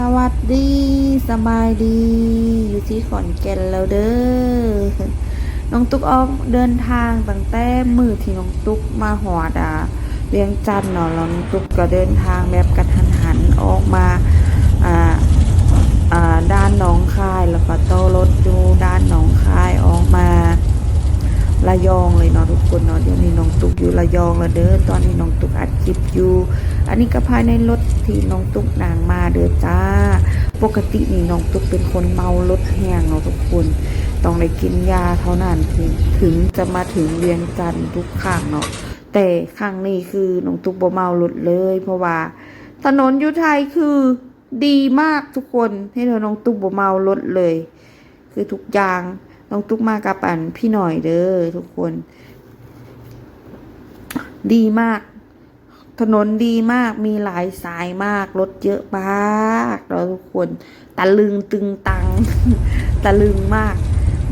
สวัสดีสบายดี อยู่ที่ขอนแก่นแล้วเด้อน้องตุ๊กออกเดินทางตั้งแต่มือที่น้องตุ๊กมาหอดอะเวียงจันทน์เนาะแล้วน้องตุ๊กก็เดินทางแบบกระทันหันออกมาอ่าอ่าด้านหนองคายแล้วก็โตรถดูด้านหนองคายออกมา ระยองเลยเนาะทุกคนเนาะเดี๋ยวนี้น้องตุกอยู่ระยองแล้วเด้อตอนนี้น้องตุกอัดคลิปอยู่ อันนี้ก็ภายในรถที่น้องตุกนางมาเด้อจ้า ปกตินี่น้องตุกเป็นคนเมารถแห้งเนาะทุกคนต้องได้กินยาเท่านั้นถึงถึงจะมาถึงเวียงจันทร์ทุกครั้งเนาะแต่ครั้งนี้คือน้องตุกบ่เมารถเลย เพราะว่า ถนนยุไทยคือดีมากทุกคนให้เราน้องตุกบ่เมารถเลย คือทุกอย่าง น้องตุ๊กมากับอันพี่หน่อยเด้อทุกคน ดีมาก ถนนดีมากมีหลายสายมากรถเยอะมากเราทุกคนตะลึงตึงตังตะลึงมาก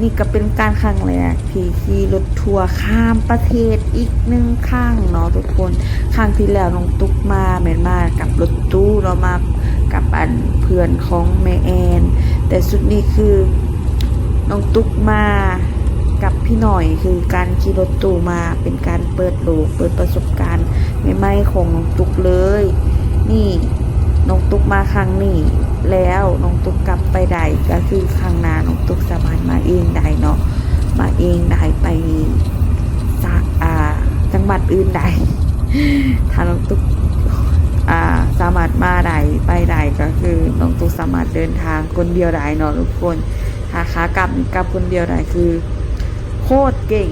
นี่ก็เป็นการครั้งแรกที่ขี่รถทัวร์ข้ามประเทศอีกหนึ่งครั้งเนาะทุกคนครั้งที่แล้วน้องตุ๊กมาแม่นมากับรถตู้เรามากับอันเพื่อนของแม่แอน แต่สุดนี้คือ น้องตุ๊กมากับพี่หน่อยคือการขี่รถตู้มาเป็นการเปิดโลกเปิดประสบการณ์ใหม่ๆของน้องตุ๊กเลย นี่น้องตุ๊กมาครั้งนี้แล้วน้องตุ๊กกลับไปได้ก็คือครั้งหน้าน้องตุ๊กสามารถมาเองได้เนาะมาเองได้ไปจากอ่าจังหวัดอื่นได้ถ้าน้องตุ๊กอ่าสามารถมาได้ไปได้ก็คือน้องตุ๊กสามารถเดินทางคนเดียวได้เนาะทุกคน หาขากลับกลับคนเดียวได้คือ โคตรเก่ง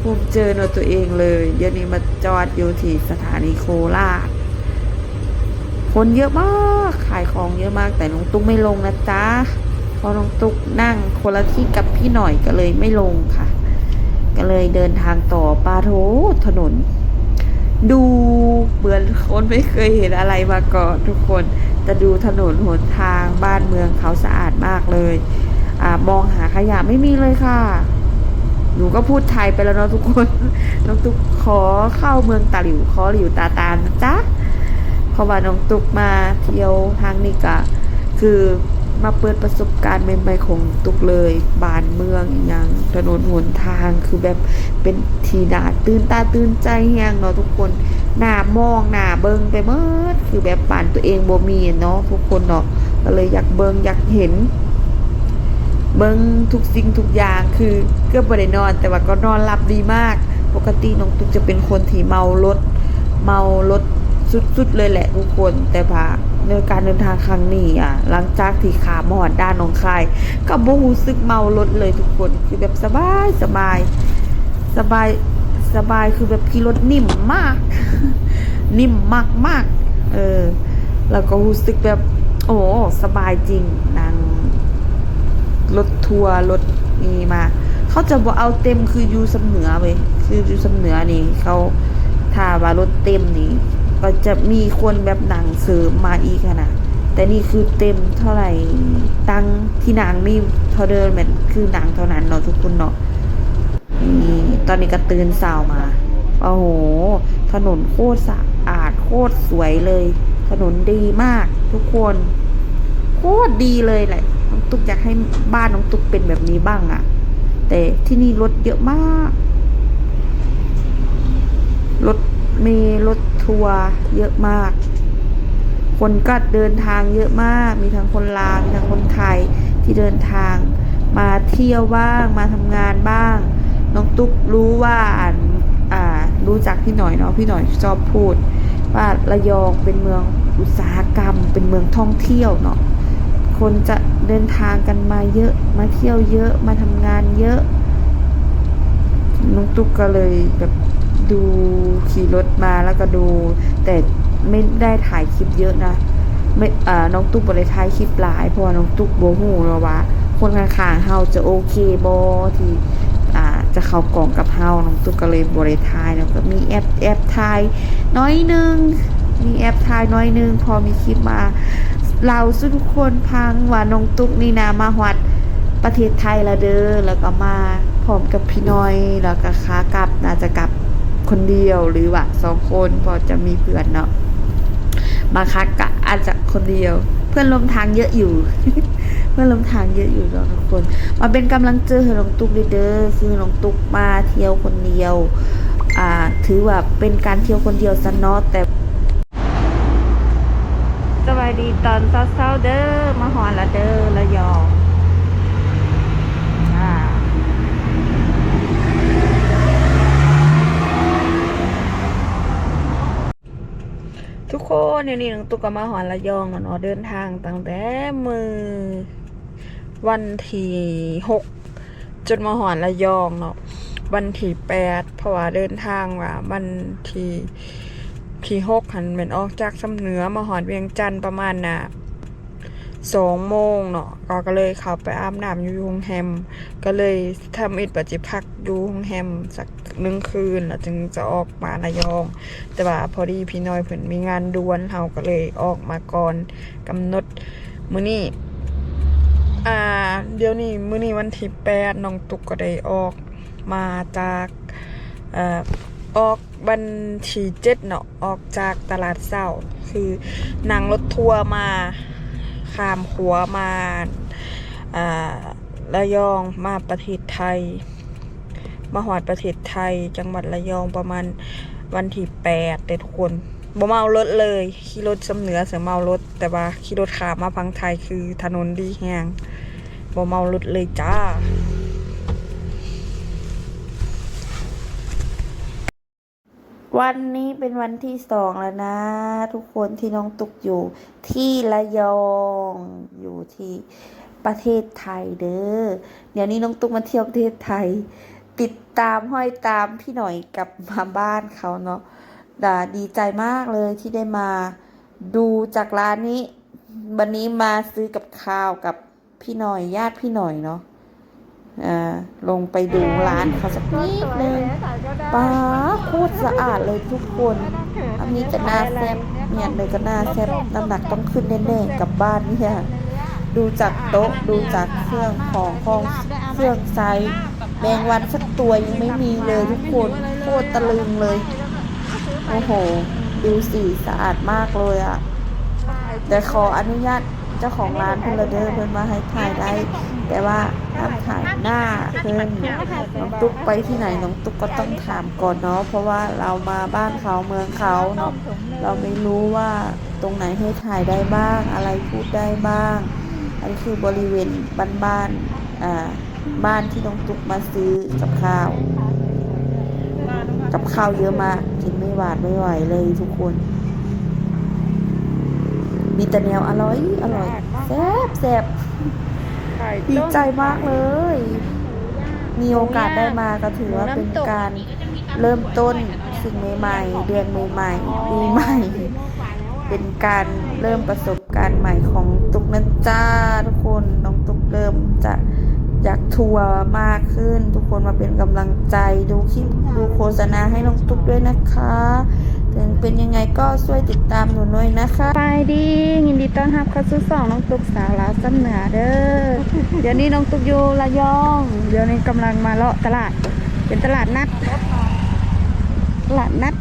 ภูมิเจอเนตัวเองเลยเดี๋ยวนี้มาจอดอยู่ที่สถานีโคราชคนเยอะมากขายของเยอะมากแต่น้องตุ๊กไม่ลงนะจ๊ะเพราะน้องตุ๊กนั่งคนละที่กับพี่หน่อยก็เลยไม่ลงค่ะ ก็เลยเดินทางต่อปาโถถนน ดูเหมือนคนไม่เคยเห็นอะไรมาก่อนทุกคนแต่ดูถนนหนทางบ้านเมืองเขาสะอาดมากเลย อ่ามองหาขยะไม่มีเลยค่ะ หนูก็พูดไทยไปแล้วเนาะทุกคน น้องตุ๊กขอเข้าเมืองตาหลิวขอหลิวตาตานะจ๊ะเพราะว่าน้องตุ๊กมาเที่ยวทางนี้ก็คือมาเปิดประสบการณ์ใหม่ๆของตุ๊กเลยบานเมืองอย่างถนนหนทางคือแบบเป็นทีนาตื่นตาตื่นใจแฮงเนาะทุกคนหน้ามองหน้าเบิงไปเมื่อคือแบบป่านตัวเองบ่มีเนาะทุกคนเนาะก็เลยอยากเบิงอยากเห็น เบิ้งทุกสิ่งทุกอย่างคือเกือบบ่ได้นอน แต่ว่าก็นอนหลับดีมาก ปกติน้องตุ๊กจะเป็นคนที่เมารถ เมารถสุดๆเลยแหละทุกคนแต่ว่าในการเดินทางครั้งนี้อะ หลังจากที่ขาหมอดด้านหนองคาย ก็บ่รู้สึกเมารถเลยทุกคนคือแบบสบายสบาย สบายสบายคือแบบขี่รถนิ่มมาก นิ่มมากมากเออแล้วก็รู้สึกแบบ โอ้สบายจริง รถทัวร์รถนี่มา เขาจะบอกเอาเต็มคืออยู่สำเหนือเว้ยคืออยู่สำเหนือนี่เขาถ้าว่ารถเต็มนี่ก็จะมีคนแบบหนังเสริมมาอีกนะแต่นี่คือเต็มเท่าไหร่ตังที่นางมีเท่าเดิมเหมือนคือหนังเท่านั้นเนาะทุกคนเนาะนี่ตอนนี้ก็ตื่นสาวมาโอ้โห ถนนโคตรสะอาดโคตรสวยเลย ถนนดีมากทุกคน โคตรดีเลยแหละ ตุ๊กอยากให้บ้านน้องตุ๊กเป็นแบบนี้บ้างอะแต่ที่นี่รถเยอะมากรถเมล์รถทัวร์เยอะมาก คนก็เดินทางเยอะมาก มีทั้งคนลาวมีทั้งคนไทยที่เดินทาง มาเที่ยวบ้างมาทำงานบ้าง น้องตุ๊กรู้ว่าอ่านอ่ารู้จักพี่หน่อยเนาะพี่หน่อยชอบพูด ว่าระยองเป็นเมืองอุตสาหกรรม เป็นเมืองท่องเที่ยวเนาะคนจะ เดินทางกันมาเยอะมาเที่ยวเยอะมาทำงานเยอะน้องตุ๊กก็เลยแบบดูขี่รถมาแล้วก็ดู แต่ไม่ได้ถ่ายคลิปเยอะนะไม่อ่าน้องตุ๊กบ่ได้ายคลิปหลายเพราะว่าน้องตุ๊กโบหูเนาะว่า คนข้างๆเฮาจะโอเคบอที่อ่าจะเข้ากล่องกับเฮาน้องตุ๊กก็เลยบ่ได้ายแล้วก็มีแอปแอปถ่ายน้อยนึงมีแอปถ่ายน้อยนึงพอมีคลิปมา เราสุทุกคนพังว่าน้องตุ๊กนี่นามาฮวัดประเทศไทยละเด้อแล้วก็มาพร้อมกับพี่น้อยแล้วก็ขากลับน่าจะกลับคนเดียวหรือว่าสองคนพอจะมีเพื่อนเนาะบาครั้งก็อาจจะคนเดียว เพื่อนร่วมทางเยอะอยู่ เพื่อนร่วมทางเยอะอยู่เนาะทุกคน มาเป็นกำลังใจให้น้องตุ๊กเด้อคือน้องตุ๊กมาเที่ยวคนเดียว อ่า ถือว่าเป็นการเที่ยวคนเดียวซะเนาะแต่ ดีตอนเช้าๆเด้อมาหอนละเด้อละยองทุกคนเนี่ยนี่น้องตุ๊กก็มาหอนละยองเนาะเดินทางตั้งแต่มือ วันที่หกจนมาหอนละยองเนาะวันที่แปดเพราะว่าเดินทางว่าวันที่ ที่หกหันเป็นออกจากสำเหนือมาหอนเวียงจันทน์ประมาณน่ะสองโมงเนาะก็ก็เลยเข้าไปอาบน้ำอยู่โรงแรมก็เลยทำอิดปัจจิพักอยู่โรงแรมสักหนึ่งคืนแล้วจึงจะออกมาระยอง แต่ว่าพอดีพี่น้อยเพิ่นมีงานด่วนเฮาก็เลยออกมาก่อนกำหนดมื้อนี้อ่า เดี๋ยวนี้มื้อนี้วันที่แปดน้องตุกก็ได้ออกมาจากเอ่อ ออกบันที่เจ็ดเนาะออกจากตลาดเศร้า คือนั่งรถทัวร์มาข้ามหัวมาอ่าระยองมาประเทศไทย มาหอดประเทศไทย จังหวัดระยองประมาณวันที่แปดเด็ดทุกคนบ่เมารถเลยขี่รถสำเหนือเสือเมารถ แต่ว่าขี่รถขามมาพังไทยคือถนนดีแหงบ่เมารถเลยจ้า วันนี้เป็นวันที่สองแล้วนะ ทุกคนที่น้องตุกอยู่ที่ระยองอยู่ที่ประเทศไทยเด้อเดี๋ยวนี้น้องตุกมาเที่ยวประเทศไทย ติดตามห้อยตามพี่หน่อยกลับมาบ้านเขาเนาะด่าดีใจมากเลยที่ได้มาดูจากร้านนี้ วันนี้มาซื้อกับข้าวกับพี่หน่อยญาติพี่หน่อยเนาะ ลงไปดูร้านเขาสักนิดนึงป้าโคตรสะอาดเลยทุกคน อันนี้จะหน้าแซ่บเนี่ยเลยจะหน้าแซ่บน้ำหนักต้องขึ้นแน่ๆกลับบ้านเนี่ยดูจากโต๊ะดูจากเครื่องของห้องเครื่องไซส์แมงวันสักตัวยังไม่มีเลยทุกคนโคตรตะลึงเลย โอ้โห ดูสีสะอาดมากเลยอะแต่ขออนุญาต เจ้าของร้านเพื่อนเดอร์เพื่อนมาให้ถ่ายได้ แต่ว่าห้ามถ่ายหน้าเพื่อนน้องตุ๊กไปที่ไหนน้องตุ๊กก็ต้องถามก่อนเนาะเพราะว่าเรามาบ้านเขาเมืองเขาเนาะเราไม่รู้ว่าตรงไหนให้ถ่ายได้บ้าง อะไรพูดได้บ้าง อันนี้คือบริเวณบ้านๆอ่าบ้านที่น้องตุ๊กมาซื้อกับข้าว กับข้าวเยอะมากกินไม่หวาดไม่ไหวเลยทุกคน มีแต่แนวอร่อย อร่อยแซ่บแซ่บดีใจมากเลย มีโอกาสได้มาก็ถือว่าเป็นการเริ่มต้นสิ่งใหม่ๆ เดือนใหม่ๆปีใหม่ เป็นการเริ่มประสบการณ์ใหม่ของตุกนันจ้าทุกคน น้องตุกเริ่มจะ อยากทัวร์มากขึ้น ทุกคนมาเป็นกำลังใจดูคลิปดูโฆษณาให้น้องตุกด้วยนะคะ ถึงเป็นยังไงก็ช่วยติดตามหนูหน่อยนะคะไปดียินดีต้อนรับเข้าสู่สองน้องตุกสาวลาวซ้ำเหนือเด้อเดี๋ยวนี้น้องตุกอยู่ระยอง เดี๋ยวนี้กำลังมาเลาะตลาด เป็นตลาดนัดตลาดนัด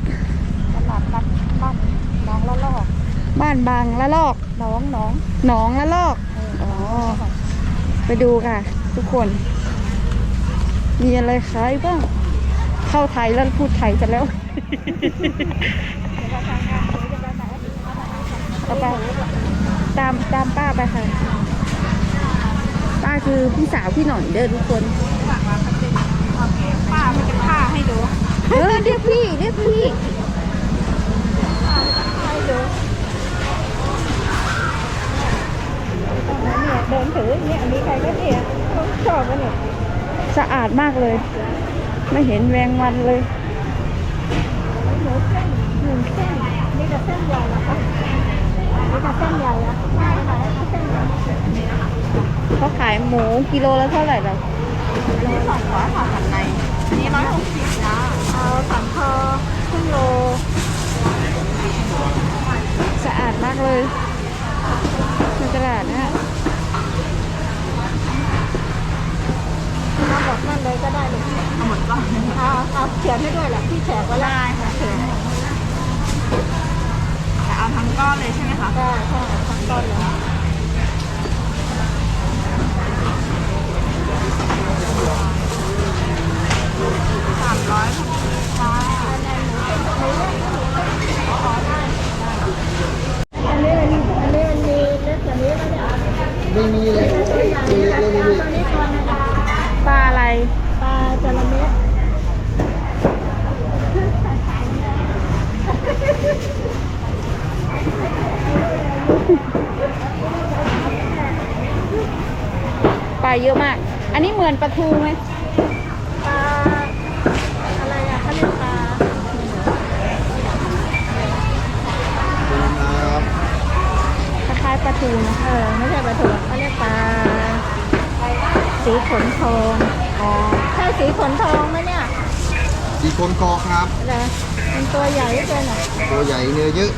ตลาดนัดบ้านน้องละลอกบ้านบางละลอกน้องน้องหนองละลอกอ๋อไปดูค่ะ ทุกคน มีอะไรขายบ้าง เข้าไทยแล้วพูดไทยกันแล้วเอาไปตามตามป้าไปค่ะ ป้าคือพี่สาวพี่หน่อยเด้อทุกคน ป้ามันจะผ้าให้ดู เออเรียกพี่เรียกพี่เดินถือเนี่ยอันนี้ใครก็เนี่ย ชอบกันเนี่ยสะอาดมากเลย ไม่เห็นแวงวันเลยหมูเส้นหนึ่งเส้นนี่จะเส้นใหญ่นะคะนี่จะเส้นใหญ่อะใช่ค่ะเส้นใหญ่เขาขายหมูกิโลละเท่าไหร่ล่ะนี่สองร้อยค่ะสันในอันนี้ร้อยหกสิบนะเอาสันคอครึ่งโลสะอาดมากเลยในตลาดนะ มาบอกนั่นเลยก็ได้เลยเอาหมดก่อนเอาเอาเขียนให้ด้วยแหละพี่แขกไว้แล้วได้ค่ะเขียนแต่เอาทั้งก้อนเลยใช่ไหมคะได้ใช่ทั้งก้อนเลยสามร้อยค่ะอันนั้นหนูเป็นหนู ทูไหมปลาอะไรอะเขาเรียกปลาครับคล้ายๆปลาทูนะเออไม่ใช่ปลาถูเขาเรียกปลาสีขนทองอ๋อใช่สีขนทองไหมเนี่ยดีคนคอครับเหรอมันตัวใหญ่เหลือเกินอะตัวใหญ่เนื้อเยอะ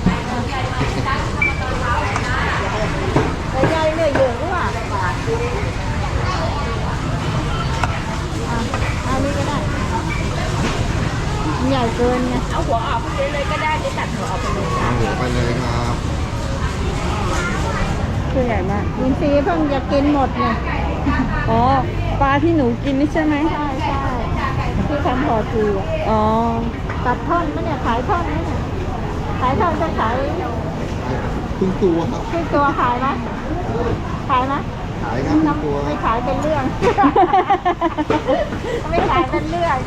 ตัวใหญ่เนี่ยเยอะกว่าอะเอานี่ก็ได้มัน ใหญ่เกินไงเอาหัวออกไปเลยก็ได้จะตัดหัวออกไปเลยเอาหัวไปเลยครับตัวใหญ่มากอินทรีย์เพิ่งจะกินหมดไงอ๋อปลาที่หนูกินนี่ใช่ไหมใช่ใช่ที่ทำห่อจีอะอ๋อตัดท่อนไหมเนี่ยขายท่อนไหมเนี่ยขายท่อนจะขายครึ่งตัวครับครึ่งตัวขายไหมขายไหมขายครับครึ่งตัว ไม่ขายเป็นเรื่อง ไม่ขายเป็นเรื่อง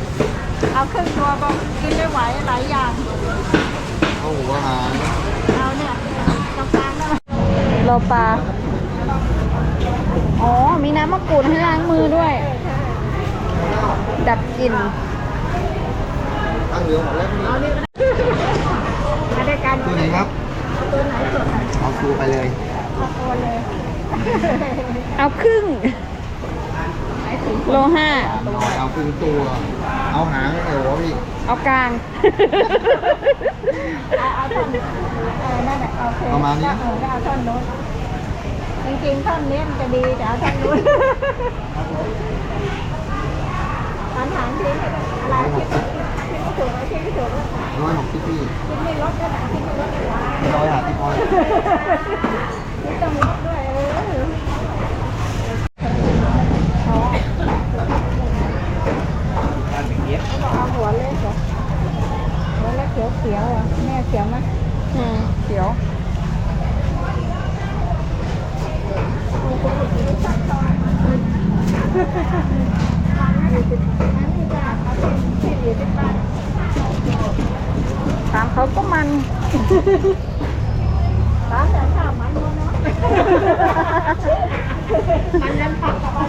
เอาครึ่งตัวก็กินได้ไหวหลายอย่างเอาหัวหางเอาเนี่ยตรงกลางได้ไหมโลปลา อ๋อ มีน้ำมะกรูดให้ล้างมือด้วย ดับกลิ่นตั้งเหลืองหมดแล้วนี่เอานี่ก็ได้มาด้วยกันตัวไหนครับเอาตัวไหนสดไหนเอาตัวไปเลยเอาตัวเลย เอาครึ่ง โลห้า เอาครึ่งตัว เอาหางไอ้หัวพี่เอากลาง เอาเอาท่อนเออนั่นแหละโอเคประมาณนี้ เออก็เอาท่อนโน้นจริงๆท่อนนี้มันจะดีแต่เอาท่อนโน้นปัญหาที่อะไรที่ที่ไม่ถูกที่ไม่ถูกร้อยหกสิบพี่ที่ไม่ลดก็ได้ที่ไม่ลดก็ได้ร้อยหาที่พอยที่ต้องลดด้วยเออเอาหัวเล็กเหรอหัวเล็กเขียวเขียวๆอะแม่เขียวไหม อืมเขียว ถามเขาก็มัน ร้านแต่ข้าวมันมันเนาะมันยันพักมัน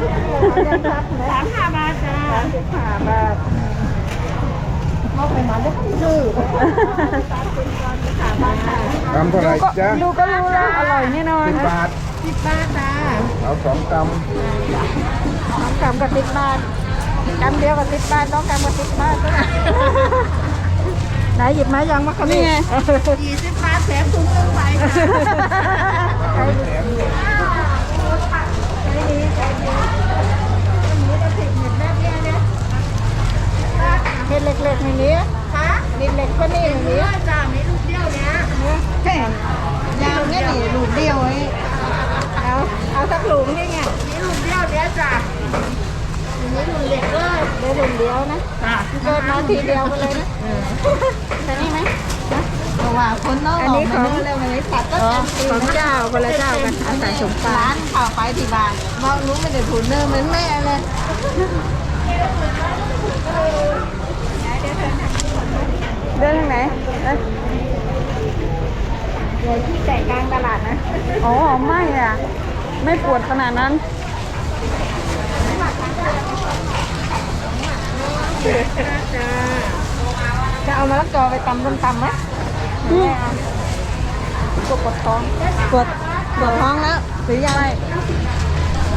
ยันพักสามห้าบาทจ้าสามสิบห้าบาทมอบไปมันได้ทั้งดื้อสามสิบก่อนสามบาทค่ะกำเท่าไหร่ก็จ๊ะดูก็รู้แล้วอร่อยแน่นอนสิบบาทสิบบาทจ้าเอาสองกสองกรัมกับสิบบาทกรัมเดียวกับสิบบาทสองกรัมกับสิบบาทด้วย ไหนหยิบมายังมาคะนี่ไงยี่สิบบาทแถมถุงนึงไปใจดีใจดีใจดีมีแต่ผิดเห็ดแบบเนี้ยเนี่ยเห็ดเล็กๆอย่างนี้คะเห็ดเล็กก็นี่อย่างนี้จ้ามีลูกเดียวเนี้ยยาวเนี้ยนี่ลูกเดียวไอ้เอาเอาสักหลุมนี่ไงมีลูกเดียวเนี้ยจ้ามีหลุมเล็กเลยเดี๋ยวหลุมเดียวนะเกิดมาทีเดียวไปเลยนะแต่นี่ไหมว่าคนนอกอันนี้ของ เร็วๆนี้ตัดก็อ๋อเต็มของเจ้าคนละเจ้ากันอาศัยสมปราร้านข่าวไปที่บ้านมองรู้ไม่ได้ถูนเนื้อเหมือนแม่เลยเดินทางไหนเอ้ยเดี๋ยวที่แต่กลางตลาดนะอ๋อ ไม่อะ ไม่ปวดขนาดนั้น จะเอามะละกอไปตำต้มตำไหมอืมปวดปวดท้องปวดปวดท้องแล้วหรือยังไง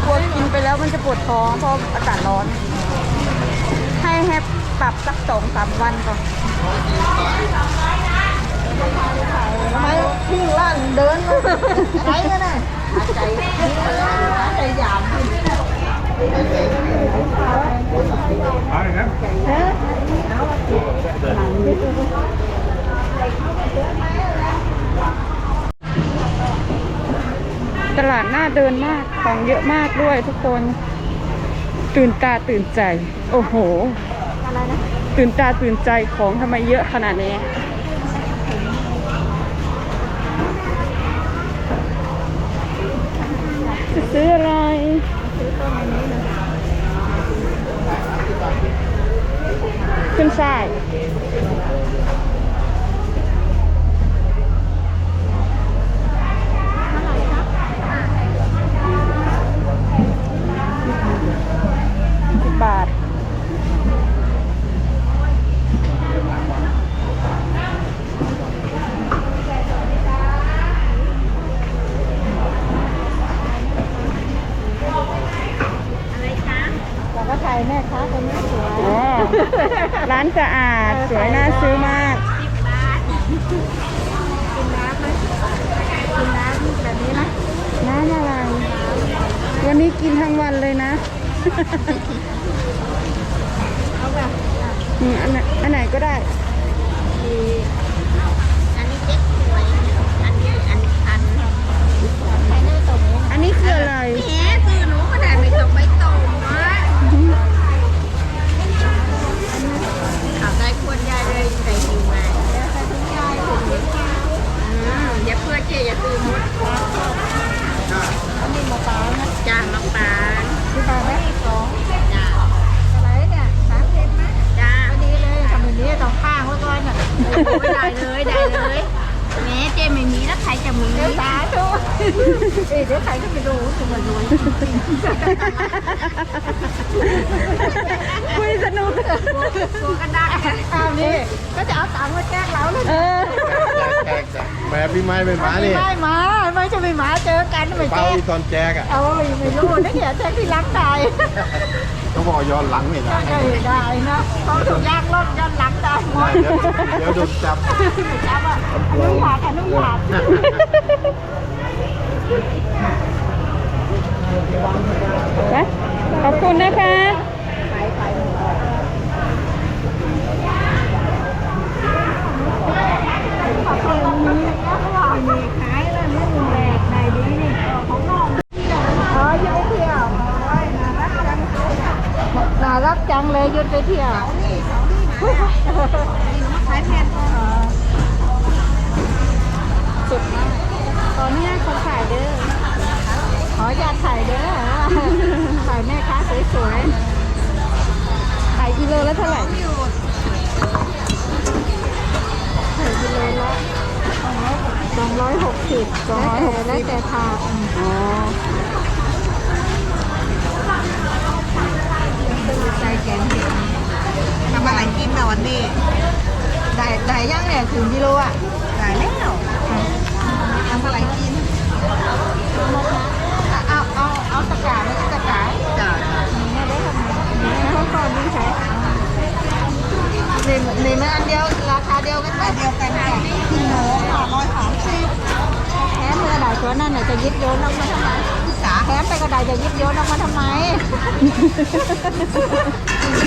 ปวดกินไปแล้วมันจะปวดท้องเพราะอากาศร้อน ให้ให้ปรับสักสองสามวันก่อนทำไมพี่ล่างเดินมาใจกันน่ะใจใจหยาบำเอาเลยนะตลาดน่าเดินมาก ของเยอะมากด้วยทุกคน ตื่นตาตื่นใจ โอ้โหอะไรนะตื่นตาตื่นใจของทำไมเยอะขนาดนี้จะซื้ออะไรซื้อต้นนนี้นะ ขึ้นช่ายเท่าไหร่ครับสิบบาทเราก็ถ่ายแม่ค้าคนนี้สวยอ๋อ ร้านสะอาด สวยน่าซื้อมาก กินน้ำไหมกินน้ำแบบนี้นะน้ำอะไร วันนี้กินทั้งวันเลยนะ เอาแบบอืมอันไหนอันไหนก็ได้ อันนี้เจ๊สวยอันนี้อันนี้พันใช้ได้ตรงนี้อันนี้คืออะไร แหมซื้อหนูก็ได้ไม่ต้องไปตรงวะเอาได้ควรยายเลยใส่หิวไง แล้วใช้ทุกยายถึงเล็กแก้ว อืมอย่า เพื่อเจ๊อย่าซื้อหมดอันนี้มะพร้าวนะจ้ามะปรางที่บาทไหมสองจ้าอะไรเนี่ยสามสิบไหมจ้าพอดีเลยทำแบบนี้ต้องข้างไว้ก่อนอะโอ้ยได้เลยได้เลยแหมเจ๊ไม่มีแล้วใครจะมี เดี๋ยวสาธุ เอ้ยเดี๋ยวใครก็ไปดูถึงมันรวยคุยสนุกกลัวกันได้อ้าวนี่ก็จะเอาตังค์มาแจกเราเลยเออแจกแจกแม่พี่ไม้เป็นหมานี่ไม่มาไม่จะไม่มาเจอกันไม่เป้าแจกที่ตอนแจกอะเอาไม่ไม่รู้นะเนี่ยแจกที่รักตายเขาบอกย้อนหลังนี่นะได้ได้นะเขาถูกยากลดย้อนหลังได้หมดเดี๋ยวเดี๋ยวโดนจับ จับอะอนุญาตอนุญาต นะขอบคุณนะคะขายแล้วเนี่ยมึงแหลกได้ดีนี่ขอนองอ๋อยุดไปเที่ยวน่ารักจังเลยยุดไปเที่ยว อนนี้เขาขายเด้อขออนุญาตถ่ายเด้อถ่ายแม่ค้าสวยๆขายกิโลและเท่าไหร่ถ่ายกิโลละสองร้อยหกสิบสองร้อยหกสิบแล้วแต่ถาดอ๋อใส่แกงเห็ดทำอะไรกินนอนนี่ได้ได้ยังเนี่ยถึงกิโลอะ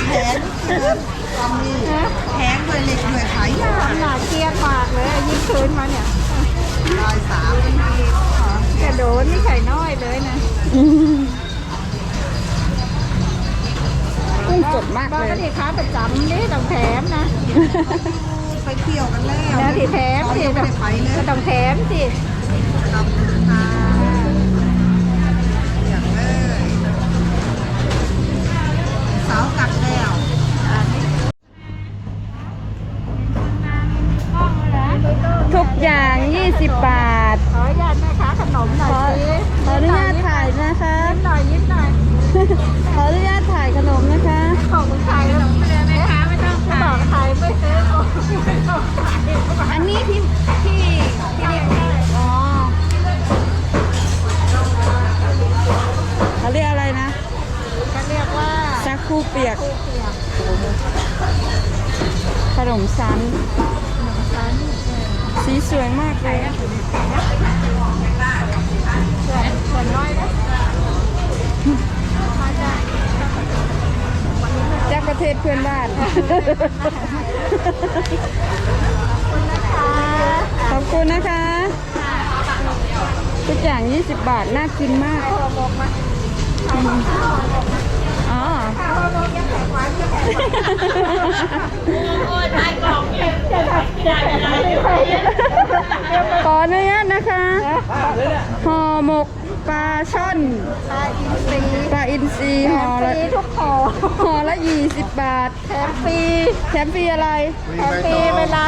แผนตอนนี้แผงด้วยเหล็กด้วยขายยาทำหนาเครียดมากเลยยิบคืนมาเนี่ยร้อยสามเป็นทีกระโดดไม่ใช่น้อยเลยนะกุ้งสดมากบางเลก็ยที่ค้าประจำนี่ต้องแถมนะ ไปเที่ยวกันแล้วแล้วที่แถมเราสิยังไม่ได้ไปเลยก็ต้องแถมสิขอบคุณค่ะ สา เปียกคู่เปียกขนมชั้นขนมชั้น สีสวยมากเลยส่วนส่วนน้อยนะมาจากจากประเทศเพื่อนบ้าน ขอบคุณนะคะ ทุกอย่าง 20 บาท น่ากินมาก ข้าวห่อหมกยังแข็งหวานยังแข็งโอ้ยทายกล่องจะทำจะแข็งไม่ไปขออนุญาตนะคะห่อหมกปลาช่อนปลาอินทรีปลาอินทรีแถห่อมฟละรีทุกห่อห่อละยี่สิบบาท แถมฟรีแถมฟรีอะไร แถมฟรีเวลา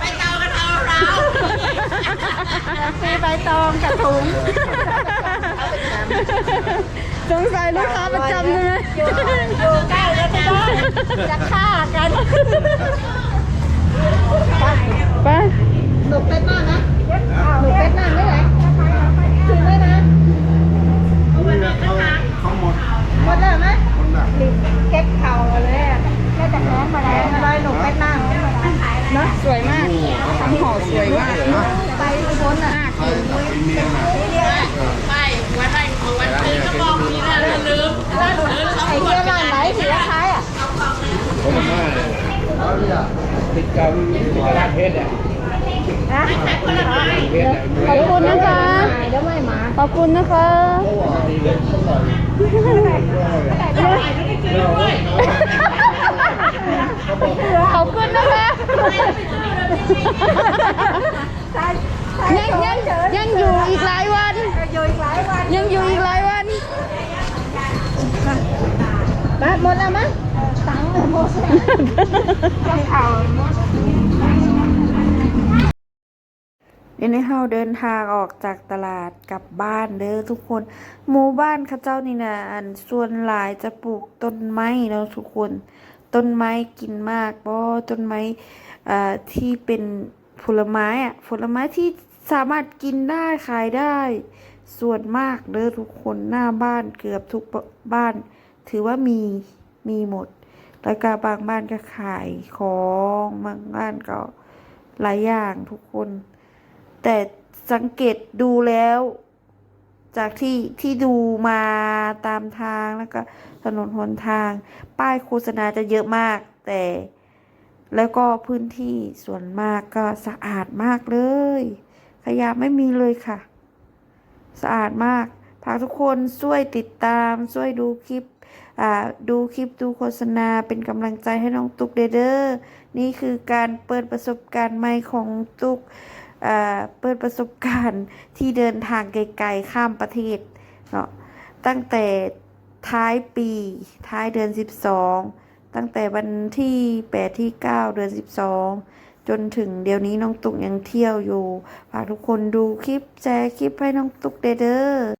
ไปเกากระเทาเรา แถ มฟรีใบตองกับถุงสงสัยลูกค้าประจำใช่ไหมอยู่อยู่ใกล้แล้วไม่ได้จะฆ่ากันไปหนุกเป็ดมากนะหนุกเป็ดมากไม่ไหนถึงไหมนะเขาหมดหมดเลยไหมคนละลิเก็บเข่าเลยอะแค่จากแรงมาแล้วอะไรหนุกเป็ดมากเนาะสวยมากทำห่อสวยมาก ไปอุบลอะใช่แต่ปีเมียนอะไปวันไหนของวันนี้ก็บอกนี่นะลืมลืมไอ้เงี้ยร้านไหนสีท้ายอะเขาบอกว่าเขาเนี่ยติดกับตลาดเพชรอะนะเพชรอะขอบคุณนะคะเดี๋ยวไม่มาขอบคุณนะคะเขาบอกดีเลยเขาบอกขอบคุณนะคะ ยังยังยังอยู่อีกหลายวัน อยู่อีกหลายวัน ยังอยู่อีกหลายวันมาหมดแล้วมั้งตังค์หมดแล้วเข่าเดี๋ยวนี้เฮาเดินทางออกจากตลาดกลับบ้านเด้อทุกคน หมู่บ้านเข้าเจ้านี่นะอันส่วนหลายจะปลูกต้นไม้เนาะทุกคน ต้นไม้กินมากบ่ต้นไม้อ่าที่เป็นผลไม้อะผลไม้ที่ สามารถกินได้ขายได้ ส่วนมากเด้อทุกคนหน้าบ้านเกือบทุกบ้าน ถือว่ามีมีหมด แล้วก็บางบ้านก็ขายของบางบ้านก็หลายอย่างทุกคน แต่สังเกตดูแล้ว จากที่ที่ดูมาตามทางแล้วก็ถนนหนทาง ป้ายโฆษณาจะเยอะมากแต่แล้วก็พื้นที่ส่วนมากก็สะอาดมากเลย ขยะไม่มีเลยค่ะ สะอาดมากฝากทุกคนช่วยติดตามช่วยดูคลิปดูคลิปดูโฆษณาเป็นกำลังใจให้น้องตุ๊กเด้อเด้อนี่คือการเปิดประสบการณ์ใหม่ของตุ๊กเปิดประสบการณ์ที่เดินทางไกลๆข้ามประเทศเนาะตั้งแต่ท้ายปีท้ายเดือน 12 ตั้งแต่วันที่ 8 ที่ 9 เดือน 12 จนถึงเดี๋ยวนี้น้องตุกยังเที่ยวอยู่ฝากทุกคนดูคลิปแชร์คลิปให้น้องตุกเด้อ